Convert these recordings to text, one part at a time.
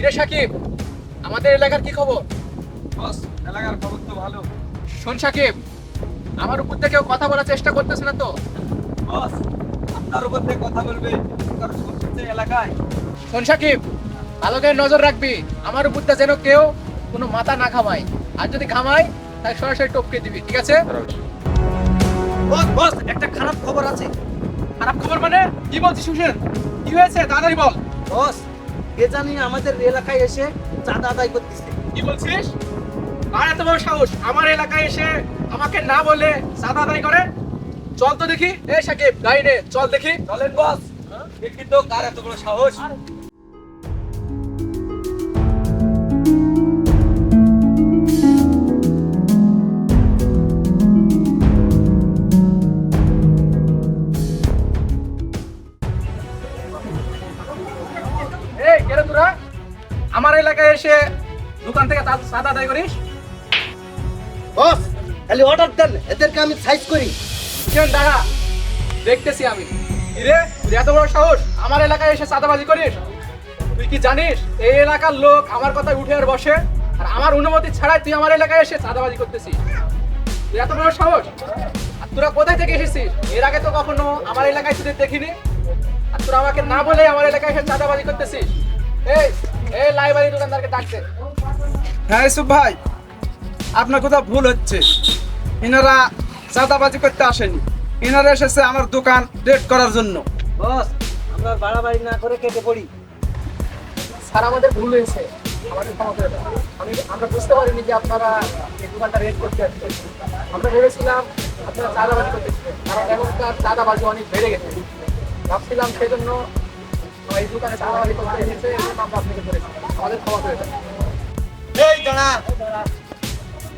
কিরে সাকিব আমাদের এলাকার কি খবর? বস এলাকার খবর তো ভালো। শোন সাকিব আমার উপর থেকে কেউ কথা বলার চেষ্টা করতেছে না তো। বস আপনার উপর থেকে কথা বলবে কারণ শুনছে এলাকায়। শোন সাকিব ভালো করে নজর রাখবি আমার উপর যেন কেউ কোনো মাথা না খামায় আর যদি খামায় তাহলে সরাসরি টপকে দিবি ঠিক আছে? বস বস একটা খারাপ খবর আছে। খারাপ খবর মানে? কি বলছিস সুশেন কি হয়েছে? তাড়াতাড়ি বল। বস কে জানি আমাদের এলাকায় এসে চাঁদা আদায় করতেছে। কি বলছিস? আর এত বড় সাহস? আমার এলাকায় এসে আমাকে না বলে চাঁদা আদায় করে? চল তো দেখি। এ সাকিব গাড়ি নে। চল দেখি। চলেন বস। দেখি তো কার এত বড় সাহস। আমার এলাকায় এসে দোকান থেকে চা- সাদা আদায় করিস বস খালি অর্ডার দেন এদেরকে আমি সাইজ করি। কেন দাঁড়া দেখতেছি আমি। রে তুই এত বড় সাহস? আমার এলাকায় এসে চাঁদাবাজি করিস? তুই কি জানিস এই এলাকার লোক আমার কথায় উঠে আর বসে? আর আমার অনুমতি ছাড়াই তুই আমার এলাকায় এসে চাঁদাবাজি করতেছিস। তুই এত বড় সাহস? আর তোরা কোথায় থেকে এসেছিস? এর আগে তো কখনো আমার এলাকায় তোদের দেখিনি। আর তোরা আমাকে না বলে আমার এলাকায় এসে চাঁদাবাজি করতেছিস। এই এই লাইব্রেরি দোকানদারকে ডাকছে। হ্যাঁ ইসুফ ভাই আপনার কোথাও ভুল হচ্ছে। এনারা চাঁদাবাজি করতে আসেনি। এনারা এসেছে আমার দোকান রেড করার জন্য। বস আমরা বাড়াবাড়ি না করে কেটে পড়ি। স্যার আমাদের ভুল হয়েছে। আমাদের ক্ষমা করে। আমি আমরা বুঝতে পারিনি যে আপনারা এই দোকানটা রেড করতে আসছেন। আমরা ভেবেছিলাম আপনারা চাঁদাবাজি করতেছিলেন কারণ এখনকার চাঁদাবাজি অনেক বেড়ে গেছে। ভাবছিলাম সেই জন্য এই দোকানে চাঁদাবাজি করতে এসেছে এই আমরা আপনাকে করেছি আমাদের ক্ষমা করে দেন এই দাঁড়া।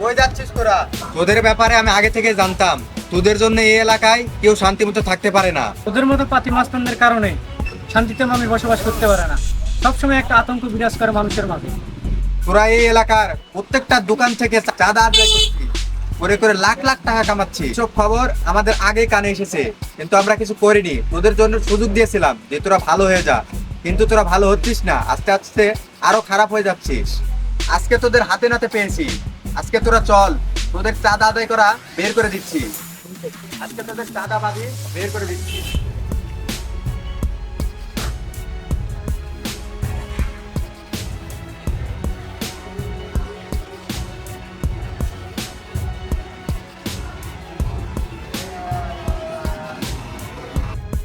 কই যাচ্ছিস তোরা? তোদের ব্যাপারে আমি আগে থেকে জানতাম। তোদের জন্য এই এলাকায় কেউ শান্তি মতো থাকতে পারে না। ওদের মতো পাতি মাস্তানদের কারণে শান্তিতে মানুষ বসবাস করতে পারে না। সবসময় একটা আতঙ্ক বিরাজ করে মানুষের মাঝে। তোরা এই এলাকার প্রত্যেকটা দোকান থেকে চাঁদা আদায় করে করে লাখ লাখ টাকা কামাচ্ছি। সব খবর আমাদের আগে কানে এসেছে। কিন্তু আমরা কিছু করিনি। তোদের জন্য সুযোগ দিয়েছিলাম যে তোরা ভালো হয়ে যা। কিন্তু তোরা ভালো হচ্ছিস না। আস্তে আস্তে আরও খারাপ হয়ে যাচ্ছিস। আজকে তোদের হাতে নাতে পেয়েছি। আজকে তোরা চল। তোদের চাঁদা আদায় করা বের করে দিচ্ছি। আজকে তোদের চাঁদাবাজি বের করে দিচ্ছি।